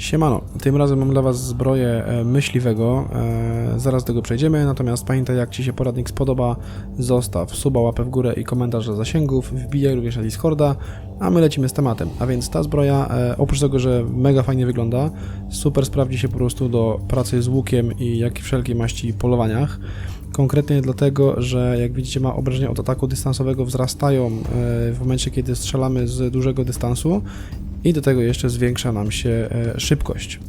Siemano, tym razem mam dla Was zbroję e, myśliwego, e, zaraz do tego przejdziemy, natomiast pamiętaj jak Ci się poradnik spodoba, zostaw suba, łapę w górę i komentarz do zasięgów, wbijaj również na Discorda, a my lecimy z tematem. A więc ta zbroja, e, oprócz tego, że mega fajnie wygląda, super sprawdzi się po prostu do pracy z łukiem i jak i wszelkiej maści polowaniach. Konkretnie dlatego, że jak widzicie ma obrażenia od ataku dystansowego wzrastają w momencie, kiedy strzelamy z dużego dystansu i do tego jeszcze zwiększa nam się e, szybkość.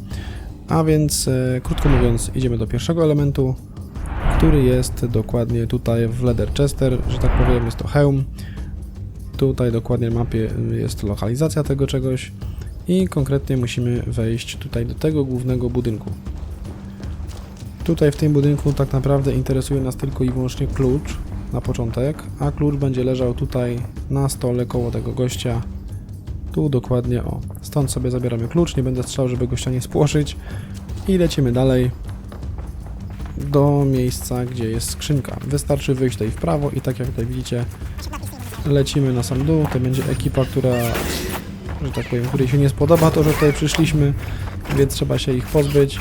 A więc, e, krótko mówiąc, idziemy do pierwszego elementu, który jest dokładnie tutaj w Leatherchester, że tak powiem, jest to hełm. Tutaj dokładnie na mapie jest lokalizacja tego czegoś i konkretnie musimy wejść tutaj do tego głównego budynku. Tutaj w tym budynku tak naprawdę interesuje nas tylko i wyłącznie klucz na początek, a klucz będzie leżał tutaj na stole koło tego gościa. Tu dokładnie o. Stąd sobie zabieramy klucz, nie będę strzelał, żeby gościa nie spłoszyć. I lecimy dalej do miejsca, gdzie jest skrzynka. Wystarczy wyjść tutaj w prawo i tak jak tutaj widzicie, lecimy na sam dół. To będzie ekipa, która, że tak powiem, której się nie spodoba to, że tutaj przyszliśmy, więc trzeba się ich pozbyć.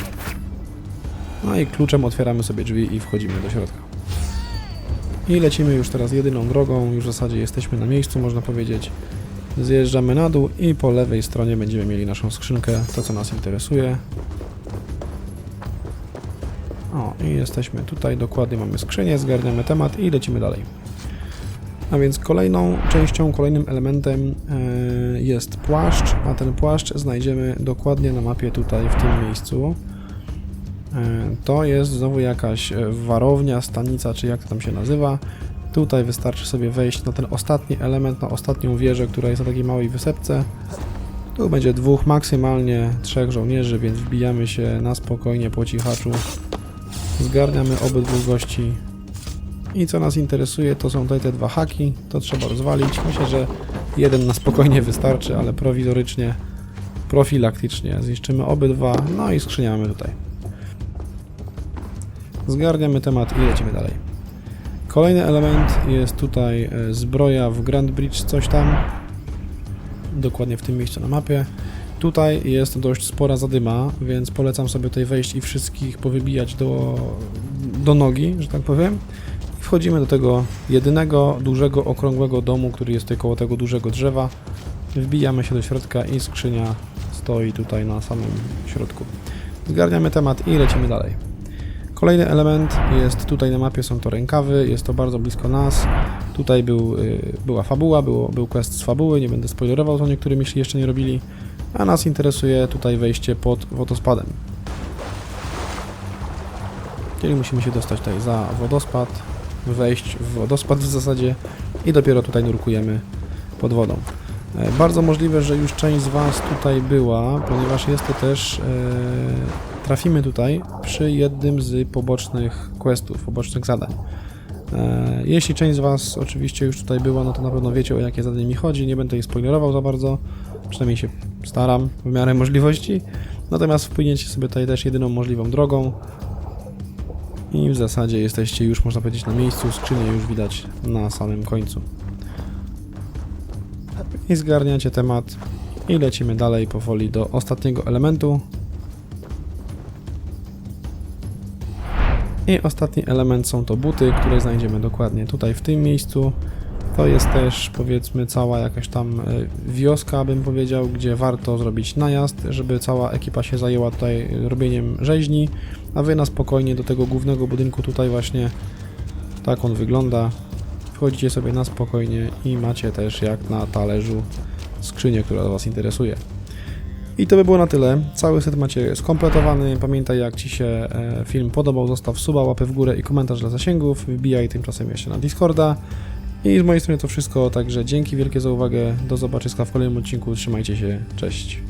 No i kluczem otwieramy sobie drzwi i wchodzimy do środka. I lecimy już teraz jedyną drogą, już w zasadzie jesteśmy na miejscu, można powiedzieć. Zjeżdżamy na dół i po lewej stronie będziemy mieli naszą skrzynkę, to co nas interesuje. O, i jesteśmy tutaj, dokładnie mamy skrzynię, zgarniamy temat i lecimy dalej. A więc kolejną częścią, kolejnym elementem e, jest płaszcz, a ten płaszcz znajdziemy dokładnie na mapie tutaj w tym miejscu. E, To jest znowu jakaś e, warownia, stanica, czy jak to tam się nazywa. Tutaj wystarczy sobie wejść na ten ostatni element, na ostatnią wieżę, która jest na takiej małej wysepce. Tu będzie dwóch, maksymalnie trzech żołnierzy, więc wbijamy się na spokojnie po cichaczu. Zgarniamy obydwu gości. I co nas interesuje, to są tutaj te dwa haki, to trzeba rozwalić. Myślę, że jeden na spokojnie wystarczy, ale prowizorycznie, profilaktycznie zniszczymy obydwa, no i skrzyniamy tutaj. Zgarniamy temat i lecimy dalej. Kolejny element jest tutaj e, zbroja w Grand Bridge, coś tam. Dokładnie w tym miejscu na mapie. Tutaj jest dość spora zadyma, więc polecam sobie tutaj wejść i wszystkich powybijać do, do nogi, że tak powiem. I wchodzimy do tego jedynego, dużego, okrągłego domu, który jest tutaj koło tego dużego drzewa. Wbijamy się do środka i skrzynia stoi tutaj na samym środku. Zgarniamy temat i lecimy dalej. Kolejny element jest tutaj na mapie, są to rękawy, jest to bardzo blisko nas. Tutaj był, y, była fabuła, było, był quest z fabuły, nie będę spoilerował to niektórym, jeśli jeszcze nie robili. A nas interesuje tutaj wejście pod wodospadem. Czyli musimy się dostać tutaj za wodospad, wejść w wodospad w zasadzie i dopiero tutaj nurkujemy pod wodą. E, Bardzo możliwe, że już część z Was tutaj była, ponieważ jest to też. Trafimy tutaj przy jednym z pobocznych questów, pobocznych zadań. E, jeśli część z Was oczywiście już tutaj była, no to na pewno wiecie o jakie zadanie mi chodzi. Nie będę ich spoilerował za bardzo, przynajmniej się staram w miarę możliwości. Natomiast wpłyniecie sobie tutaj też jedyną możliwą drogą. I w zasadzie jesteście już, można powiedzieć, na miejscu. Skrzynię już widać na samym końcu i zgarniacie temat i lecimy dalej powoli do ostatniego elementu. I ostatni element są to buty, które znajdziemy dokładnie tutaj w tym miejscu. To jest też powiedzmy cała jakaś tam e, wioska, bym powiedział, gdzie warto zrobić najazd, żeby cała ekipa się zajęła tutaj robieniem rzeźni, a wy na spokojnie do tego głównego budynku tutaj właśnie tak on wygląda. Wchodzicie sobie na spokojnie i macie też jak na talerzu skrzynię, która Was interesuje. I to by było na tyle. Cały set macie skompletowany. Pamiętaj, jak Ci się e, film podobał, zostaw suba, łapę w górę i komentarz dla zasięgów. Wbijaj tymczasem jeszcze na Discorda. I z mojej strony to wszystko, także dzięki wielkie za uwagę. Do zobaczenia w kolejnym odcinku. Trzymajcie się. Cześć.